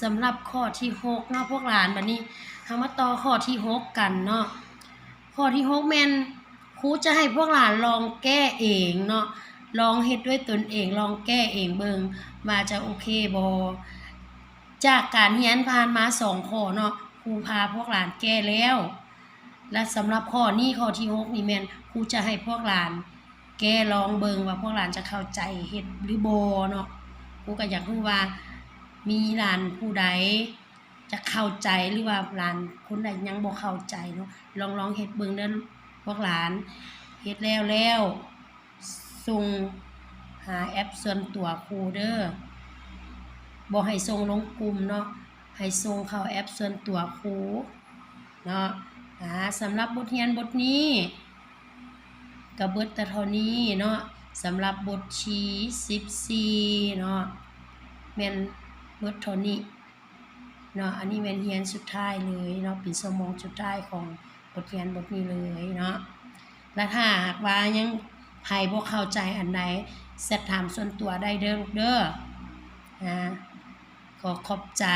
สำหรับข้อที่หกเนาะพวกหลานบัดนี้เฮามาต่อข้อที่หกกันเนาะข้อที่หกแมนครูจะให้พวกหลานลองแก้เองเนาะลองเฮ็ดด้วยตนเองลองแก้เองเบิงว่าจะโอเคบ่จากการเรียนผ่านมาสองข้อเนาะครูพาพวกหลานแก้แล้ว และสำหรับข้อนี้ข้อที่หกนี่แมนครูจะให้พวกหลาน แก้ลองเบิงว่าพวกหลานจะเข้าใจเฮ็ดหรือบ่เนาะครูก็อยากรู้ว่า มีหลานผู้ใดจะเข้าใจหรือว่าหลานคนใดยังบ่เข้าใจเนาะลองลองเฮ็ดเบิ่งเด้อพวกหลานเฮ็ดแล้วแล้วส่งหาแอปส่วนตัวครูเด้อบ่ให้ส่งลงกลุ่มเนาะให้ส่งเข้าแอปส่วนตัวครูเนาะอ่าสำหรับบทเรียนบทนี้กับเบิดต่เท่านี้เนาะสำหรับบทชี14เนาะแม่น เบิดเท่านี้เนาะ อันนี้เป็นเรียนสุดท้ายเลยเนาะเป็นชั่วโมงสุดท้ายของบทเรียนบทนี้เลยเนาะ และถ้าหากว่ายังใครบ่เข้าใจอันใดเสร็จถามส่วนตัวได้เด้อลูกเด้อนะขอขอบใจ